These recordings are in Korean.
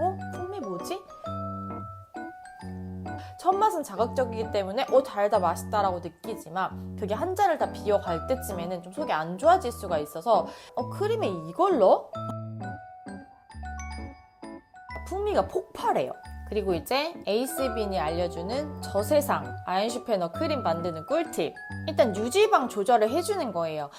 어? 풍미 뭐지? 첫 맛은 자극적이기 때문에 어 달다 맛있다라고 느끼지만 그게 한 잔을 다 비워갈 때쯤에는 좀 속이 안 좋아질 수가 있어서 어 크림에 이걸 넣어? 풍미가 폭발해요. 그리고 이제 에이스빈이 알려주는 저세상 아인슈페너 크림 만드는 꿀팁. 일단 유지방 조절을 해주는 거예요.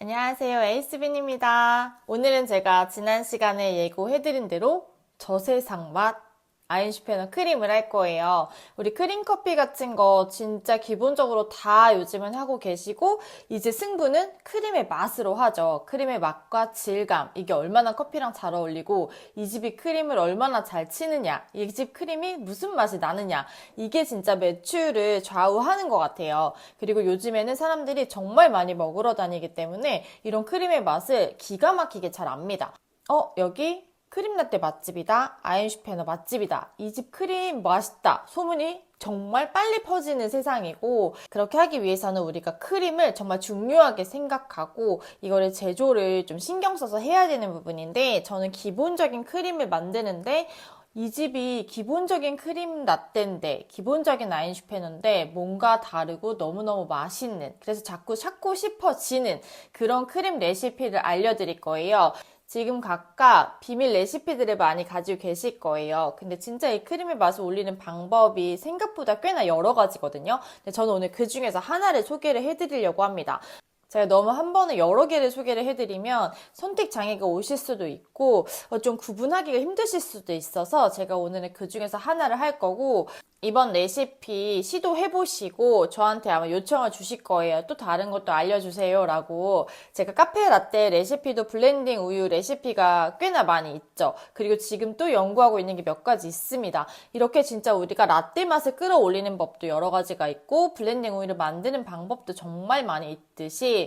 안녕하세요. 에이스빈입니다. 오늘은 제가 지난 시간에 예고해드린 대로 저세상 맛 아인슈페너 크림을 할 거예요. 우리 크림 커피 같은 거 진짜 기본적으로 다 요즘은 하고 계시고 이제 승부는 크림의 맛으로 하죠. 크림의 맛과 질감 이게 얼마나 커피랑 잘 어울리고 이 집이 크림을 얼마나 잘 치느냐 이 집 크림이 무슨 맛이 나느냐 이게 진짜 매출을 좌우하는 것 같아요. 그리고 요즘에는 사람들이 정말 많이 먹으러 다니기 때문에 이런 크림의 맛을 기가 막히게 잘 압니다. 어 여기 크림 라떼 맛집이다. 아인슈페너 맛집이다. 이 집 크림 맛있다. 소문이 정말 빨리 퍼지는 세상이고 그렇게 하기 위해서는 우리가 크림을 정말 중요하게 생각하고 이거를 제조를 좀 신경 써서 해야 되는 부분인데 저는 기본적인 크림을 만드는데 이 집이 기본적인 크림 라떼인데 기본적인 아인슈페너인데 뭔가 다르고 너무너무 맛있는 그래서 자꾸 찾고 싶어지는 그런 크림 레시피를 알려드릴 거예요. 지금 각각 비밀 레시피들을 많이 가지고 계실 거예요. 근데 진짜 이 크림의 맛을 올리는 방법이 생각보다 꽤나 여러 가지거든요. 근데 저는 오늘 그 중에서 하나를 소개를 해드리려고 합니다. 제가 너무 한 번에 여러 개를 소개를 해드리면 선택 장애가 오실 수도 있고 어, 좀 구분하기가 힘드실 수도 있어서 제가 오늘은 그 중에서 하나를 할 거고 이번 레시피 시도해보시고 저한테 아마 요청을 주실 거예요. 또 다른 것도 알려주세요. 라고. 제가 카페 라떼 레시피도 블렌딩 우유 레시피가 꽤나 많이 있죠. 그리고 지금 또 연구하고 있는 게 몇 가지 있습니다. 이렇게 진짜 우리가 라떼 맛을 끌어올리는 법도 여러 가지가 있고 블렌딩 우유를 만드는 방법도 정말 많이 있듯이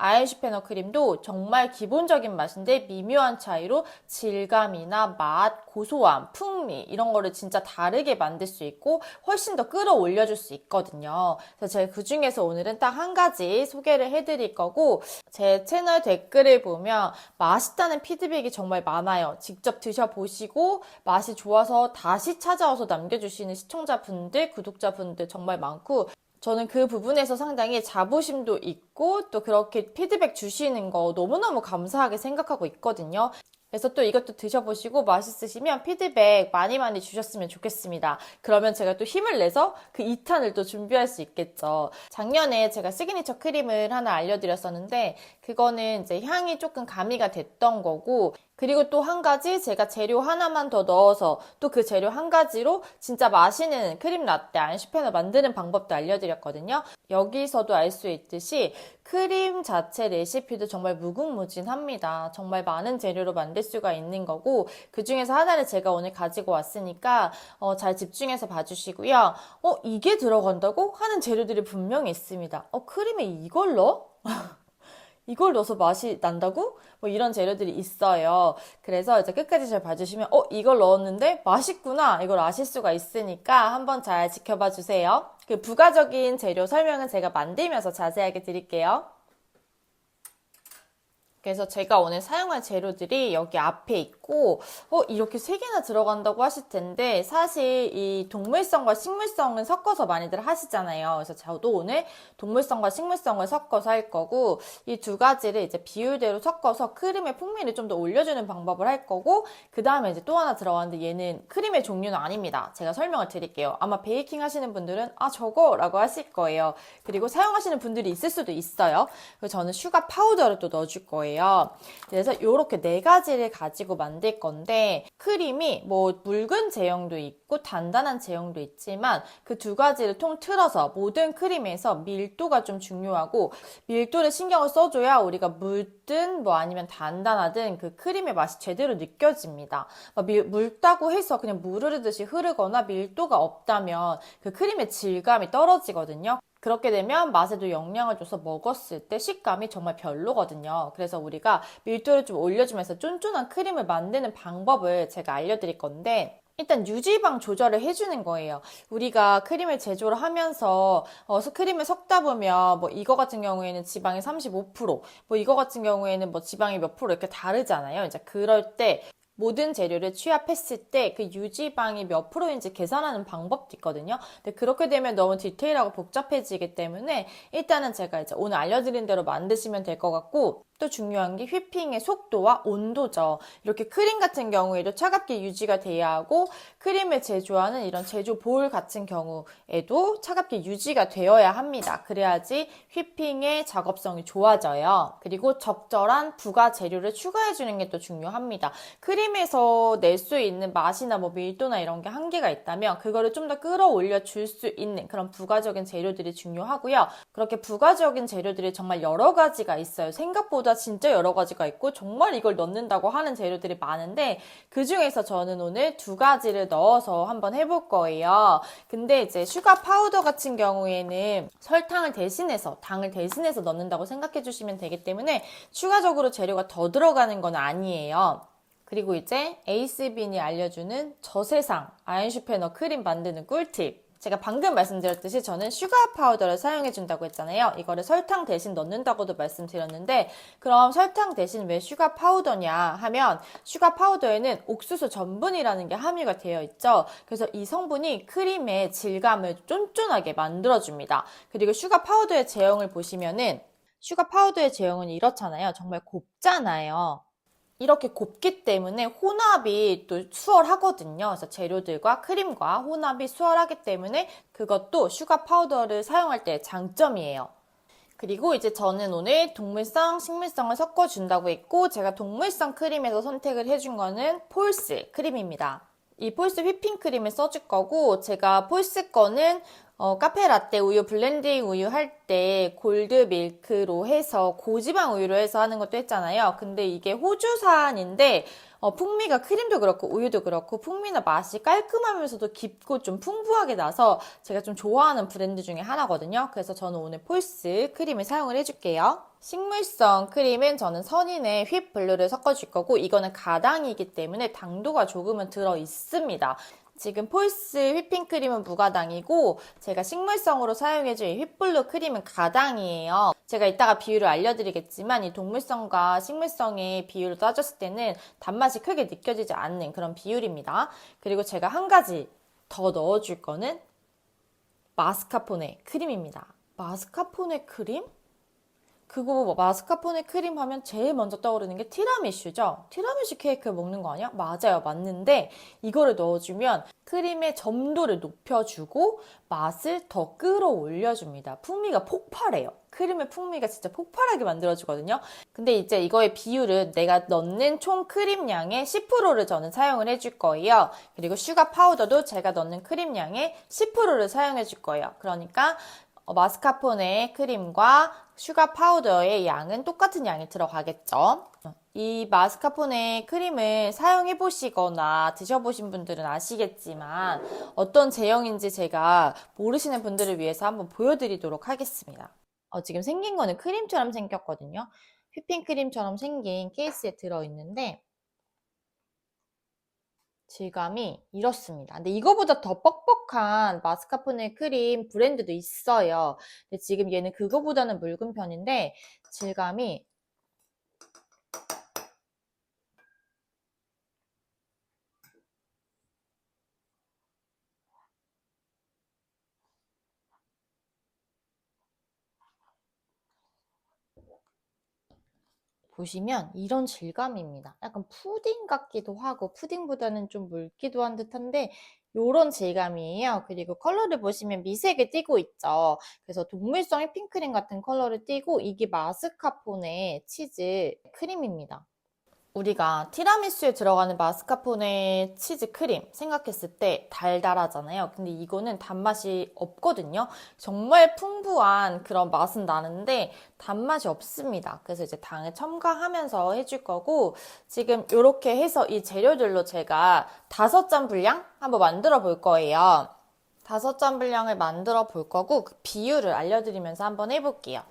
아이슈페너 크림도 정말 기본적인 맛인데 미묘한 차이로 질감이나 맛, 고소함, 풍미 이런 거를 진짜 다르게 만들 수 있고 훨씬 더 끌어올려 줄 수 있거든요. 그래서 제가 그 중에서 오늘은 딱 한 가지 소개를 해 드릴 거고 제 채널 댓글을 보면 맛있다는 피드백이 정말 많아요. 직접 드셔 보시고 맛이 좋아서 다시 찾아와서 남겨 주시는 시청자분들, 구독자분들 정말 많고 저는 그 부분에서 상당히 자부심도 있고 또 그렇게 피드백 주시는 거 너무너무 감사하게 생각하고 있거든요. 그래서 또 이것도 드셔보시고 맛있으시면 피드백 많이 많이 주셨으면 좋겠습니다. 그러면 제가 또 힘을 내서 그 2탄을 또 준비할 수 있겠죠. 작년에 제가 시그니처 크림을 하나 알려드렸었는데 그거는 이제 향이 조금 가미가 됐던 거고 그리고 또 한 가지 제가 재료 하나만 더 넣어서 또 그 재료 한 가지로 진짜 맛있는 크림 라떼 안슈페너 만드는 방법도 알려드렸거든요. 여기서도 알 수 있듯이 크림 자체 레시피도 정말 무궁무진합니다. 정말 많은 재료로 만들 수가 있는 거고 그 중에서 하나를 제가 오늘 가지고 왔으니까 어, 잘 집중해서 봐주시고요. 어 이게 들어간다고 하는 재료들이 분명히 있습니다. 어 크림에 이걸 넣어? 이걸 넣어서 맛이 난다고? 뭐 이런 재료들이 있어요. 그래서 이제 끝까지 잘 봐주시면, 어, 이걸 넣었는데 맛있구나. 이걸 아실 수가 있으니까 한번 잘 지켜봐 주세요. 그 부가적인 재료 설명은 제가 만들면서 자세하게 드릴게요. 그래서 제가 오늘 사용할 재료들이 여기 앞에 있고, 어, 이렇게 세 개나 들어간다고 하실 텐데, 사실 이 동물성과 식물성은 섞어서 많이들 하시잖아요. 그래서 저도 오늘 동물성과 식물성을 섞어서 할 거고, 이 두 가지를 이제 비율대로 섞어서 크림의 풍미를 좀 더 올려주는 방법을 할 거고, 그 다음에 이제 또 하나 들어가는데 얘는 크림의 종류는 아닙니다. 제가 설명을 드릴게요. 아마 베이킹 하시는 분들은, 아, 저거? 라고 하실 거예요. 그리고 사용하시는 분들이 있을 수도 있어요. 그래서 저는 슈가 파우더를 또 넣어줄 거예요. 거예요. 그래서 이렇게 네 가지를 가지고 만들 건데 크림이 뭐 묽은 제형도 있고 단단한 제형도 있지만 그 두 가지를 통틀어서 모든 크림에서 밀도가 좀 중요하고 밀도를 신경을 써줘야 우리가 묽든 뭐 아니면 단단하든 그 크림의 맛이 제대로 느껴집니다. 묽다고 해서 그냥 물 흐르듯이 흐르거나 밀도가 없다면 그 크림의 질감이 떨어지거든요. 그렇게 되면 맛에도 영향을 줘서 먹었을 때 식감이 정말 별로거든요. 그래서 우리가 밀도를 좀 올려주면서 쫀쫀한 크림을 만드는 방법을 제가 알려드릴 건데 일단 유지방 조절을 해주는 거예요. 우리가 크림을 제조를 하면서 어, 크림을 섞다 보면 뭐 이거 같은 경우에는 지방이 35%, 뭐 이거 같은 경우에는 뭐 지방이 몇 프로 이렇게 다르잖아요. 이제 그럴 때 모든 재료를 취합했을 때 그 유지방이 몇 프로인지 계산하는 방법도 있거든요. 근데 그렇게 되면 너무 디테일하고 복잡해지기 때문에 일단은 제가 이제 오늘 알려드린 대로 만드시면 될 것 같고 또 중요한 게 휘핑의 속도와 온도죠. 이렇게 크림 같은 경우에도 차갑게 유지가 돼야 하고 크림을 제조하는 이런 제조 볼 같은 경우에도 차갑게 유지가 되어야 합니다. 그래야지 휘핑의 작업성이 좋아져요. 그리고 적절한 부가 재료를 추가해 주는 게 또 중요합니다. 크림에서 낼 수 있는 맛이나 뭐 밀도나 이런 게 한계가 있다면 그거를 좀 더 끌어올려 줄 수 있는 그런 부가적인 재료들이 중요하고요. 그렇게 부가적인 재료들이 정말 여러 가지가 있어요. 생각보다 진짜 여러 가지가 있고 정말 이걸 넣는다고 하는 재료들이 많은데 그 중에서 저는 오늘 두 가지를 넣어서 한번 해볼 거예요. 근데 이제 슈가 파우더 같은 경우에는 설탕을 대신해서 당을 대신해서 넣는다고 생각해 주시면 되기 때문에 추가적으로 재료가 더 들어가는 건 아니에요. 그리고 이제 에이스빈이 알려주는 저세상 아인슈페너 크림 만드는 꿀팁. 제가 방금 말씀드렸듯이 저는 슈가 파우더를 사용해 준다고 했잖아요. 이거를 설탕 대신 넣는다고도 말씀드렸는데 그럼 설탕 대신 왜 슈가 파우더냐 하면 슈가 파우더에는 옥수수 전분이라는 게 함유가 되어 있죠. 그래서 이 성분이 크림의 질감을 쫀쫀하게 만들어 줍니다. 그리고 슈가 파우더의 제형을 보시면은 슈가 파우더의 제형은 이렇잖아요. 정말 곱잖아요. 이렇게 곱기 때문에 혼합이 또 수월하거든요. 그래서 재료들과 크림과 혼합이 수월하기 때문에 그것도 슈가 파우더를 사용할 때 장점이에요. 그리고 이제 저는 오늘 동물성, 식물성을 섞어준다고 했고 제가 동물성 크림에서 선택을 해준 거는 폴스 크림입니다. 이 폴스 휘핑 크림을 써줄 거고 제가 폴스 거는 어, 카페 라떼 우유, 블렌딩 우유 할 때 골드 밀크로 해서 고지방 우유로 해서 하는 것도 했잖아요. 근데 이게 호주산인데 어, 풍미가 크림도 그렇고 우유도 그렇고 풍미나 맛이 깔끔하면서도 깊고 좀 풍부하게 나서 제가 좀 좋아하는 브랜드 중에 하나거든요. 그래서 저는 오늘 폴스 크림을 사용을 해줄게요. 식물성 크림은 저는 선인의 휘 블루를 섞어줄 거고 이거는 가당이기 때문에 당도가 조금은 들어 있습니다. 지금 폴스 휘핑크림은 무가당이고 제가 식물성으로 사용해줄 이 휘블루 크림은 가당이에요. 제가 이따가 비율을 알려드리겠지만 이 동물성과 식물성의 비율을 따졌을 때는 단맛이 크게 느껴지지 않는 그런 비율입니다. 그리고 제가 한 가지 더 넣어줄 거는 마스카포네 크림입니다. 마스카포네 크림? 그거 뭐 마스카포네 크림 하면 제일 먼저 떠오르는 게 티라미슈죠? 티라미슈 케이크 먹는 거 아니야? 맞아요, 맞는데 이거를 넣어주면 크림의 점도를 높여주고 맛을 더 끌어올려줍니다. 풍미가 폭발해요. 크림의 풍미가 진짜 폭발하게 만들어주거든요. 근데 이제 이거의 비율은 내가 넣는 총 크림량의 10%를 저는 사용을 해줄 거예요. 그리고 슈가 파우더도 제가 넣는 크림량의 10%를 사용해 줄 거예요. 그러니까 어, 마스카포네 크림과 슈가 파우더의 양은 똑같은 양이 들어가겠죠. 이 마스카포네 크림을 사용해 보시거나 드셔보신 분들은 아시겠지만 어떤 제형인지 제가 모르시는 분들을 위해서 한번 보여드리도록 하겠습니다. 어, 지금 생긴 거는 크림처럼 생겼거든요. 휘핑크림처럼 생긴 케이스에 들어있는데 질감이 이렇습니다. 근데 이거보다 더 뻑뻑한 마스카포네 크림 브랜드도 있어요. 근데 지금 얘는 그거보다는 묽은 편인데 질감이 보시면 이런 질감입니다. 약간 푸딩 같기도 하고 푸딩보다는 좀 묽기도 한 듯한데 이런 질감이에요. 그리고 컬러를 보시면 미색을 띠고 있죠. 그래서 동물성 휘핑크림 같은 컬러를 띠고 이게 마스카포네 치즈 크림입니다. 우리가 티라미수에 들어가는 마스카포네 치즈 크림 생각했을 때 달달하잖아요. 근데 이거는 단맛이 없거든요. 정말 풍부한 그런 맛은 나는데 단맛이 없습니다. 그래서 이제 당을 첨가하면서 해줄 거고 지금 이렇게 해서 이 재료들로 제가 다섯 잔 분량 한번 만들어 볼 거예요. 다섯 잔 분량을 만들어 볼 거고 그 비율을 알려드리면서 한번 해볼게요.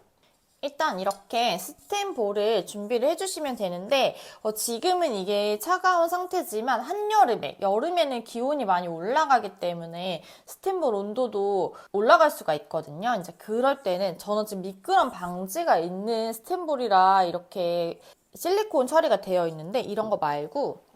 일단 이렇게 스텐볼을 준비를 해주시면 되는데 어, 지금은 이게 차가운 상태지만 한여름에 여름에는 기온이 많이 올라가기 때문에 스텐볼 온도도 올라갈 수가 있거든요. 이제 그럴 때는 저는 지금 미끄럼 방지가 있는 스텐볼이라 이렇게 실리콘 처리가 되어 있는데 이런 거 말고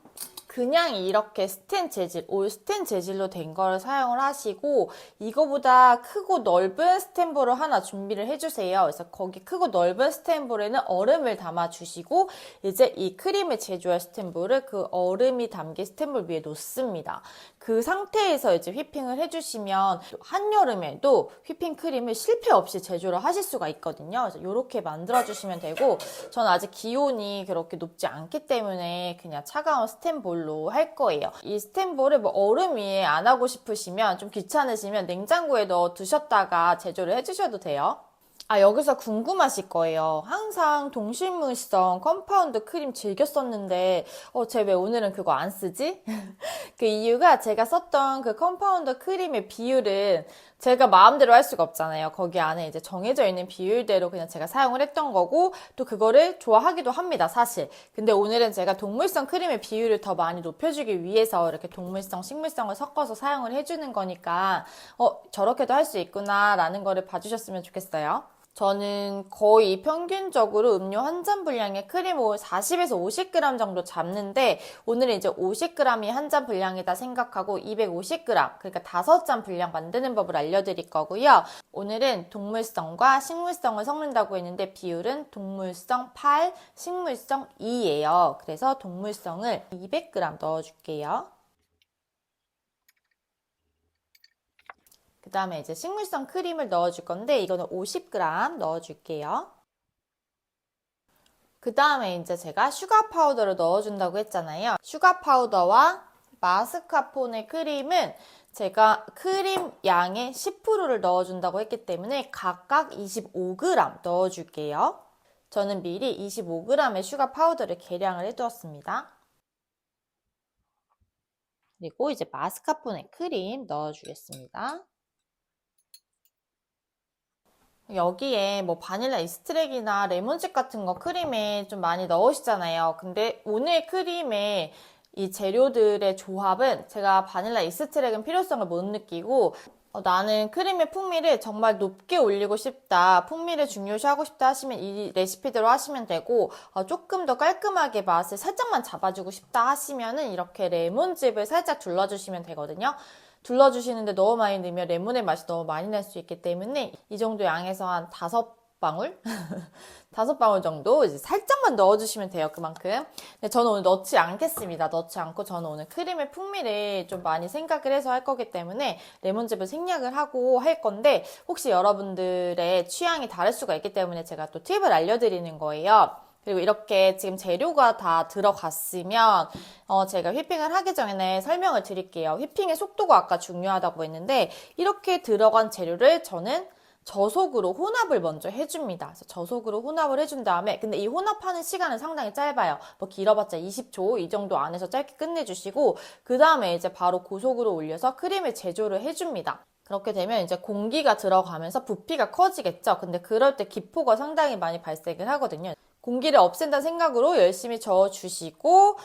그냥 이렇게 스텐 재질, 올 스텐 재질로 된걸 사용을 하시고 이거보다 크고 넓은 스텐볼을 하나 준비를 해주세요. 그래서 거기 크고 넓은 스텐볼에는 얼음을 담아 주시고 이제 이 크림을 제조할 스텐볼을 그 얼음이 담긴 스텐볼 위에 놓습니다. 그 상태에서 이제 휘핑을 해주시면 한여름에도 휘핑 크림을 실패 없이 제조를 하실 수가 있거든요. 그래서 이렇게 만들어주시면 되고 저는 아직 기온이 그렇게 높지 않기 때문에 그냥 차가운 스텐볼 로 할 거예요. 이 스텐볼을 뭐 얼음 위에 안 하고 싶으시면 좀 귀찮으시면 냉장고에 넣어 두셨다가 제조를 해주셔도 돼요. 아, 여기서 궁금하실 거예요. 항상 동실물성 컴파운드 크림 즐겨 썼는데, 어, 쟤 왜 오늘은 그거 안 쓰지? 그 이유가 제가 썼던 그 컴파운드 크림의 비율은 제가 마음대로 할 수가 없잖아요. 거기 안에 이제 정해져 있는 비율대로 그냥 제가 사용을 했던 거고, 또 그거를 좋아하기도 합니다, 사실. 근데 오늘은 제가 동물성 크림의 비율을 더 많이 높여주기 위해서 이렇게 동물성, 식물성을 섞어서 사용을 해주는 거니까, 어, 저렇게도 할 수 있구나라는 거를 봐주셨으면 좋겠어요. 저는 거의 평균적으로 음료 한 잔 분량의 크림을 40에서 50g 정도 잡는데 오늘은 이제 50g이 한 잔 분량이다 생각하고 250g 그러니까 5잔 분량 만드는 법을 알려드릴 거고요. 오늘은 동물성과 식물성을 섞는다고 했는데 비율은 동물성 8, 식물성 2예요. 그래서 동물성을 200g 넣어줄게요. 그 다음에 이제 식물성 크림을 넣어줄 건데 이거는 50g 넣어줄게요. 그 다음에 이제 제가 슈가 파우더를 넣어준다고 했잖아요. 슈가 파우더와 마스카포네 크림은 제가 크림 양의 10%를 넣어준다고 했기 때문에 각각 25g 넣어줄게요. 저는 미리 25g의 슈가 파우더를 계량을 해두었습니다. 그리고 이제 마스카포네 크림 넣어주겠습니다. 여기에 뭐 바닐라 이스트랙이나 레몬즙 같은 거 크림에 좀 많이 넣으시잖아요. 근데 오늘 크림에 이 재료들의 조합은 제가 바닐라 이스트랙은 필요성을 못 느끼고 어, 나는 크림의 풍미를 정말 높게 올리고 싶다. 풍미를 중요시하고 싶다 하시면 이 레시피대로 하시면 되고 어, 조금 더 깔끔하게 맛을 살짝만 잡아주고 싶다 하시면은 이렇게 레몬즙을 살짝 둘러주시면 되거든요. 둘러주시는데 너무 많이 넣으면 레몬의 맛이 너무 많이 날 수 있기 때문에 이 정도 양에서 한 다섯 방울? 다섯 방울 정도 이제 살짝만 넣어주시면 돼요. 그만큼. 근데 저는 오늘 넣지 않겠습니다. 넣지 않고 저는 오늘 크림의 풍미를 좀 많이 생각을 해서 할 거기 때문에 레몬즙을 생략을 하고 할 건데 혹시 여러분들의 취향이 다를 수가 있기 때문에 제가 또 팁을 알려드리는 거예요. 그리고 이렇게 지금 재료가 다 들어갔으면 어 제가 휘핑을 하기 전에 설명을 드릴게요. 휘핑의 속도가 아까 중요하다고 했는데 이렇게 들어간 재료를 저는 저속으로 혼합을 먼저 해줍니다. 저속으로 혼합을 해준 다음에 근데 이 혼합하는 시간은 상당히 짧아요. 뭐 길어봤자 20초 이 정도 안에서 짧게 끝내주시고 그 다음에 이제 바로 고속으로 올려서 크림을 제조를 해줍니다. 그렇게 되면 이제 공기가 들어가면서 부피가 커지겠죠. 근데 그럴 때 기포가 상당히 많이 발생을 하거든요. 공기를 없앤다 생각으로 열심히 저어주시고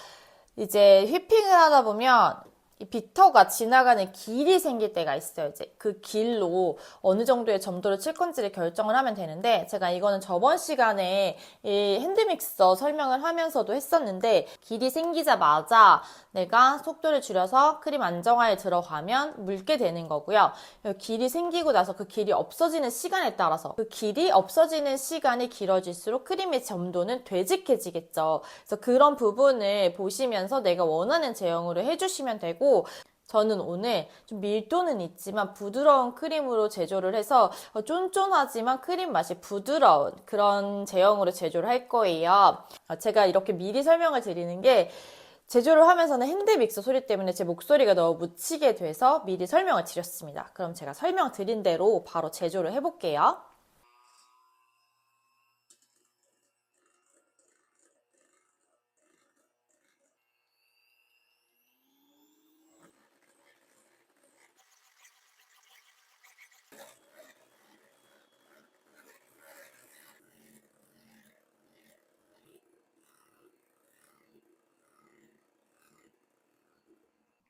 이제 휘핑을 하다 보면 이 비터가 지나가는 길이 생길 때가 있어요. 이제 그 길로 어느 정도의 점도를 칠 건지를 결정을 하면 되는데 제가 이거는 저번 시간에 이 핸드믹서 설명을 하면서도 했었는데 길이 생기자마자 내가 속도를 줄여서 크림 안정화에 들어가면 물게 되는 거고요. 길이 생기고 나서 그 길이 없어지는 시간에 따라서 그 길이 없어지는 시간이 길어질수록 크림의 점도는 되직해지겠죠. 그래서 그런 부분을 보시면서 내가 원하는 제형으로 해주시면 되고 저는 오늘 좀 밀도는 있지만 부드러운 크림으로 제조를 해서 어, 쫀쫀하지만 크림 맛이 부드러운 그런 제형으로 제조를 할 거예요. 어, 제가 이렇게 미리 설명을 드리는 게 제조를 하면서는 핸드믹서 소리 때문에 제 목소리가 너무 묻히게 돼서 미리 설명을 드렸습니다. 그럼 제가 설명 드린 대로 바로 제조를 해볼게요.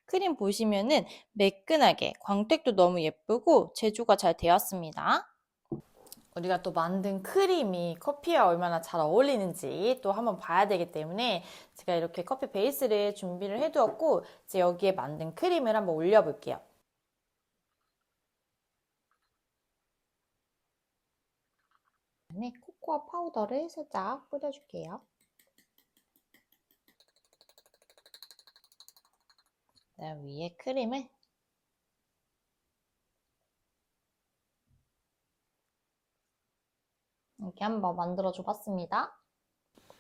크림 보시면은 매끈하게 광택도 너무 예쁘고 제조가 잘 되었습니다. 우리가 또 만든 크림이 커피와 얼마나 잘 어울리는지 또 한번 봐야 되기 때문에 제가 이렇게 커피 베이스를 준비를 해두었고 이제 여기에 만든 크림을 한번 올려볼게요. 네, 코코아 파우더를 살짝 뿌려줄게요. 그다음 위에 크림을 이렇게 한번 만들어 줘 봤습니다.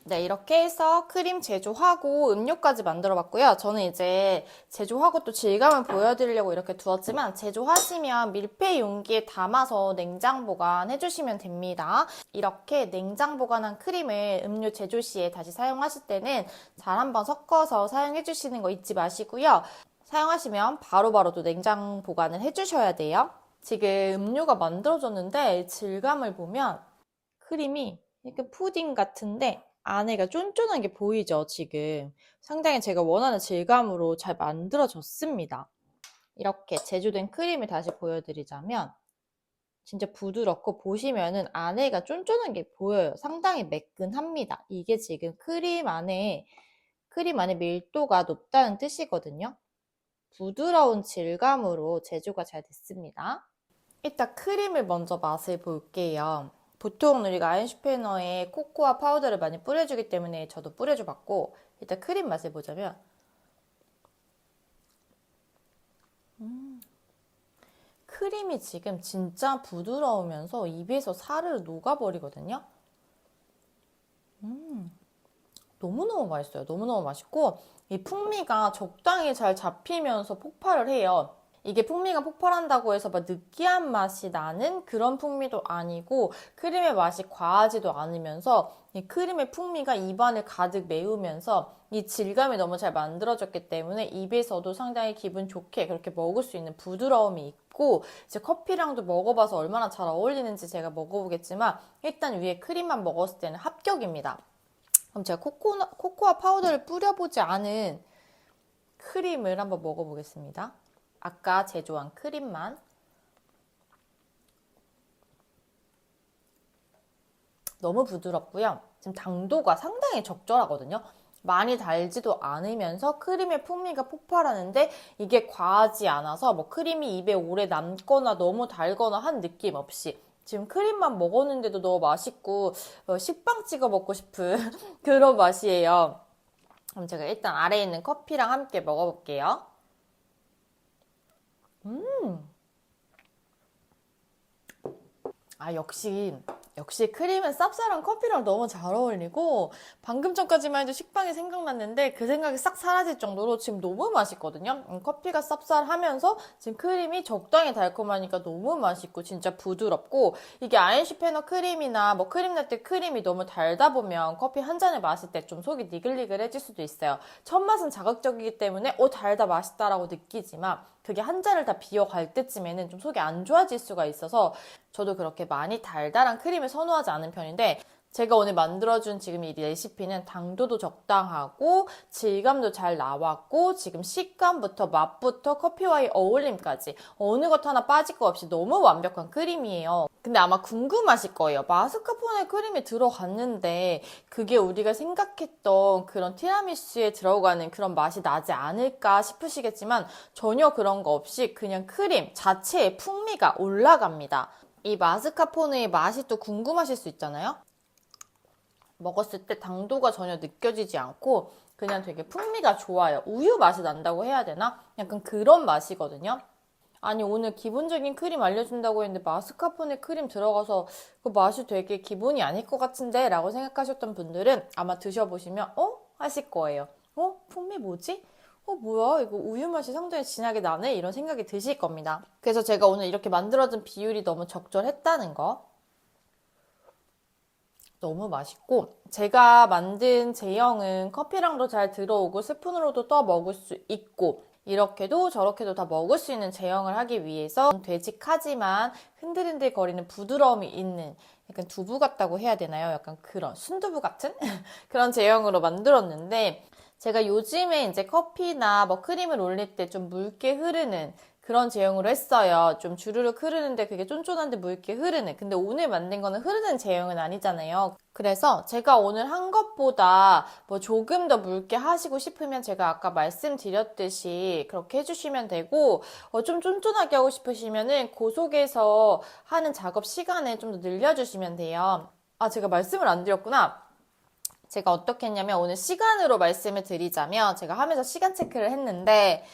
네, 이렇게 해서 크림 제조하고 음료까지 만들어 봤고요. 저는 이제 제조하고 또 질감을 보여드리려고 이렇게 두었지만 제조하시면 밀폐 용기에 담아서 냉장 보관해 주시면 됩니다. 이렇게 냉장 보관한 크림을 음료 제조 시에 다시 사용하실 때는 잘 한번 섞어서 사용해 주시는 거 잊지 마시고요. 사용하시면 바로바로 또 냉장 보관을 해 주셔야 돼요. 지금 음료가 만들어졌는데 질감을 보면 크림이 약간 푸딩 같은데 안에가 쫀쫀한 게 보이죠, 지금. 상당히 제가 원하는 질감으로 잘 만들어졌습니다. 이렇게 제조된 크림을 다시 보여드리자면 진짜 부드럽고 보시면은 안에가 쫀쫀한 게 보여요. 상당히 매끈합니다. 이게 지금 크림 안에 크림 안에 밀도가 높다는 뜻이거든요. 부드러운 질감으로 제조가 잘 됐습니다. 일단 크림을 먼저 맛을 볼게요. 보통 우리가 아인슈페너에 코코아 파우더를 많이 뿌려주기 때문에 저도 뿌려줘 봤고 일단 크림 맛을 보자면 음, 크림이 지금 진짜 부드러우면서 입에서 사르르 녹아버리거든요. 음, 너무너무 맛있어요. 너무너무 맛있고 이 풍미가 적당히 잘 잡히면서 폭발을 해요. 이게 풍미가 폭발한다고 해서 막 느끼한 맛이 나는 그런 풍미도 아니고 크림의 맛이 과하지도 않으면서 이 크림의 풍미가 입안을 가득 메우면서 이 질감이 너무 잘 만들어졌기 때문에 입에서도 상당히 기분 좋게 그렇게 먹을 수 있는 부드러움이 있고 이제 커피랑도 먹어봐서 얼마나 잘 어울리는지 제가 먹어보겠지만 일단 위에 크림만 먹었을 때는 합격입니다. 그럼 제가 코코, 코코아 파우더를 뿌려보지 않은 크림을 한번 먹어보겠습니다. 아까 제조한 크림만 너무 부드럽고요. 지금 당도가 상당히 적절하거든요. 많이 달지도 않으면서 크림의 풍미가 폭발하는데 이게 과하지 않아서 뭐 크림이 입에 오래 남거나 너무 달거나 한 느낌 없이 지금 크림만 먹었는데도 너무 맛있고 어, 식빵 찍어 먹고 싶은 그런 맛이에요. 그럼 제가 일단 아래에 있는 커피랑 함께 먹어볼게요. 음. 아, 역시, 역시 크림은 쌉쌀한 커피랑 너무 잘 어울리고, 방금 전까지만 해도 식빵이 생각났는데, 그 생각이 싹 사라질 정도로 지금 너무 맛있거든요? 음, 커피가 쌉쌀하면서, 지금 크림이 적당히 달콤하니까 너무 맛있고, 진짜 부드럽고, 이게 아인슈 페너 크림이나 뭐 크림 라떼 크림이 너무 달다 보면 커피 한 잔을 마실 때 좀 속이 니글니글해질 수도 있어요. 첫 맛은 자극적이기 때문에, 오, 달다 맛있다라고 느끼지만, 그게 한 잔을 다 비워갈 때쯤에는 좀 속이 안 좋아질 수가 있어서 저도 그렇게 많이 달달한 크림을 선호하지 않은 편인데 제가 오늘 만들어준 지금 이 레시피는 당도도 적당하고 질감도 잘 나왔고 지금 식감부터 맛부터 커피와의 어울림까지 어느 것 하나 빠질 거 없이 너무 완벽한 크림이에요. 근데 아마 궁금하실 거예요. 마스카포네 크림이 들어갔는데 그게 우리가 생각했던 그런 티라미수에 들어가는 그런 맛이 나지 않을까 싶으시겠지만 전혀 그런 거 없이 그냥 크림 자체의 풍미가 올라갑니다. 이 마스카포네의 맛이 또 궁금하실 수 있잖아요. 먹었을 때 당도가 전혀 느껴지지 않고 그냥 되게 풍미가 좋아요. 우유 맛이 난다고 해야 되나? 약간 그런 맛이거든요. 아니 오늘 기본적인 크림 알려준다고 했는데 마스카포네 크림 들어가서 그 맛이 되게 기본이 아닐 것 같은데 라고 생각하셨던 분들은 아마 드셔보시면 어? 하실 거예요. 어? 풍미 뭐지? 어, 뭐야? 이거 우유 맛이 상당히 진하게 나네? 이런 생각이 드실 겁니다. 그래서 제가 오늘 이렇게 만들어준 비율이 너무 적절했다는 거. 너무 맛있고 제가 만든 제형은 커피랑도 잘 들어오고 스푼으로도 떠 먹을 수 있고 이렇게도 저렇게도 다 먹을 수 있는 제형을 하기 위해서 되직하지만 흔들흔들 거리는 부드러움이 있는 약간 두부 같다고 해야 되나요? 약간 그런 순두부 같은 그런 제형으로 만들었는데 제가 요즘에 이제 커피나 뭐 크림을 올릴 때 좀 묽게 흐르는 그런 제형으로 했어요. 좀 주르륵 흐르는데 그게 쫀쫀한데 묽게 흐르는. 근데 오늘 만든 거는 흐르는 제형은 아니잖아요. 그래서 제가 오늘 한 것보다 뭐 조금 더 묽게 하시고 싶으면 제가 아까 말씀드렸듯이 그렇게 해주시면 되고 어, 좀 쫀쫀하게 하고 싶으시면은 고속에서 하는 작업 시간을 좀 더 늘려주시면 돼요. 아, 제가 말씀을 안 드렸구나. 제가 어떻게 했냐면 오늘 시간으로 말씀을 드리자면 제가 하면서 시간 체크를 했는데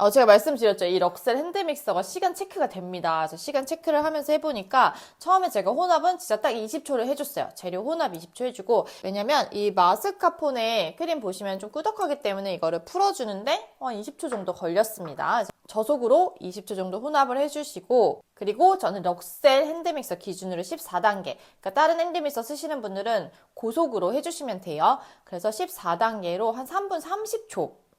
어, 제가 말씀드렸죠. 이 럭셀 핸드믹서가 시간 체크가 됩니다. 그래서 시간 체크를 하면서 해보니까 처음에 제가 혼합은 진짜 딱 20초를 해줬어요. 재료 혼합 20초 해주고 왜냐면 이 마스카포네 크림 보시면 좀 꾸덕하기 때문에 이거를 풀어주는데 한 20초 정도 걸렸습니다. 저속으로 20초 정도 혼합을 해주시고 그리고 저는 럭셀 핸드믹서 기준으로 14단계 그러니까 다른 핸드믹서 쓰시는 분들은 고속으로 해주시면 돼요. 그래서 14단계로 한 3분 30초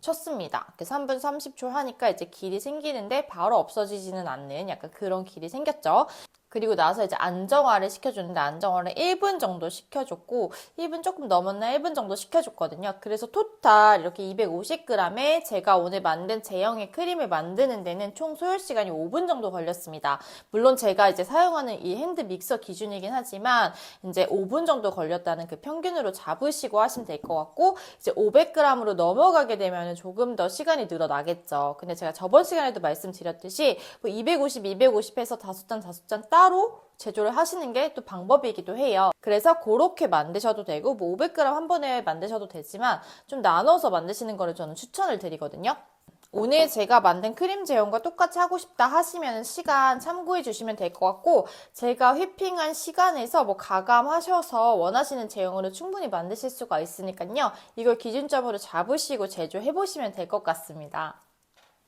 쳤습니다. 그래서 3분 30초 하니까 이제 길이 생기는데 바로 없어지지는 않는 약간 그런 길이 생겼죠. 그리고 나서 이제 안정화를 시켜주는데 안정화를 1분 정도 시켜줬고 1분 조금 넘었나 1분 정도 시켜줬거든요. 그래서 토탈 이렇게 250g에 제가 오늘 만든 제형의 크림을 만드는 데는 총 소요 시간이 5분 정도 걸렸습니다. 물론 제가 이제 사용하는 이 핸드 믹서 기준이긴 하지만 이제 5분 정도 걸렸다는 그 평균으로 잡으시고 하시면 될 것 같고 이제 500g으로 넘어가게 되면 조금 더 시간이 늘어나겠죠. 근데 제가 저번 시간에도 말씀드렸듯이 뭐 250, 250 해서 다섯 잔, 다섯 잔 따로 제조를 하시는 게 또 방법이기도 해요. 그래서 그렇게 만드셔도 되고 뭐 500g 한 번에 만드셔도 되지만 좀 나눠서 만드시는 거를 저는 추천을 드리거든요. 오늘 제가 만든 크림 제형과 똑같이 하고 싶다 하시면 시간 참고해 주시면 될 것 같고 제가 휘핑한 시간에서 뭐 가감하셔서 원하시는 제형으로 충분히 만드실 수가 있으니까요. 이걸 기준점으로 잡으시고 제조해 보시면 될 것 같습니다.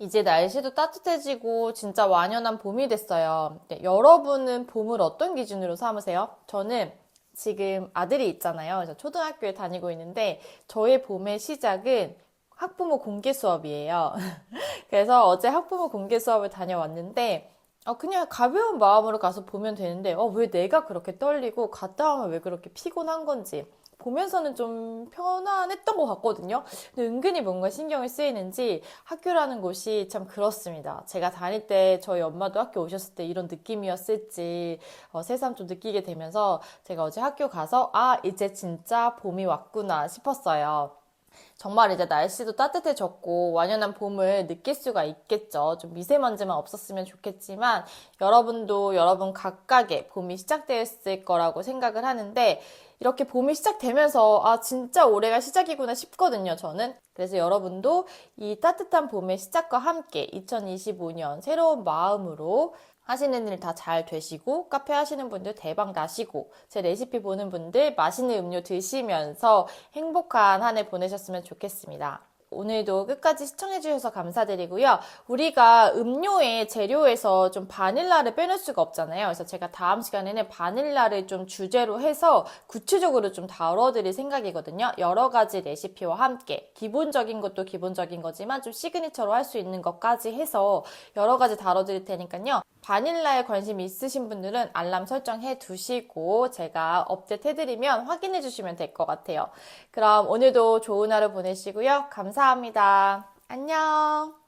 이제 날씨도 따뜻해지고 진짜 완연한 봄이 됐어요. 네, 여러분은 봄을 어떤 기준으로 삼으세요? 저는 지금 아들이 있잖아요. 초등학교에 다니고 있는데 저의 봄의 시작은 학부모 공개 수업이에요. 그래서 어제 학부모 공개 수업을 다녀왔는데 어, 그냥 가벼운 마음으로 가서 보면 되는데 어, 왜 내가 그렇게 떨리고 갔다 오면 왜 그렇게 피곤한 건지 보면서는 좀 편안했던 것 같거든요. 근데 은근히 뭔가 신경이 쓰이는지 학교라는 곳이 참 그렇습니다. 제가 다닐 때 저희 엄마도 학교 오셨을 때 이런 느낌이었을지 어, 새삼 좀 느끼게 되면서 제가 어제 학교 가서 아 이제 진짜 봄이 왔구나 싶었어요. 정말 이제 날씨도 따뜻해졌고 완연한 봄을 느낄 수가 있겠죠. 좀 미세먼지만 없었으면 좋겠지만 여러분도 여러분 각각의 봄이 시작되었을 거라고 생각을 하는데 이렇게 봄이 시작되면서 아 진짜 올해가 시작이구나 싶거든요. 저는 그래서 여러분도 이 따뜻한 봄의 시작과 함께 2025년 새로운 마음으로 하시는 일 다 잘 되시고 카페 하시는 분들 대박 나시고 제 레시피 보는 분들 맛있는 음료 드시면서 행복한 한 해 보내셨으면 좋겠습니다. 오늘도 끝까지 시청해주셔서 감사드리고요. 우리가 음료의 재료에서 좀 바닐라를 빼놓을 수가 없잖아요. 그래서 제가 다음 시간에는 바닐라를 좀 주제로 해서 구체적으로 좀 다뤄드릴 생각이거든요. 여러 가지 레시피와 함께 기본적인 것도 기본적인 거지만 좀 시그니처로 할 수 있는 것까지 해서 여러 가지 다뤄드릴 테니까요. 바닐라에 관심 있으신 분들은 알람 설정해 두시고 제가 업데이트 해드리면 확인해 주시면 될 것 같아요. 그럼 오늘도 좋은 하루 보내시고요. 감사합니다. 안녕.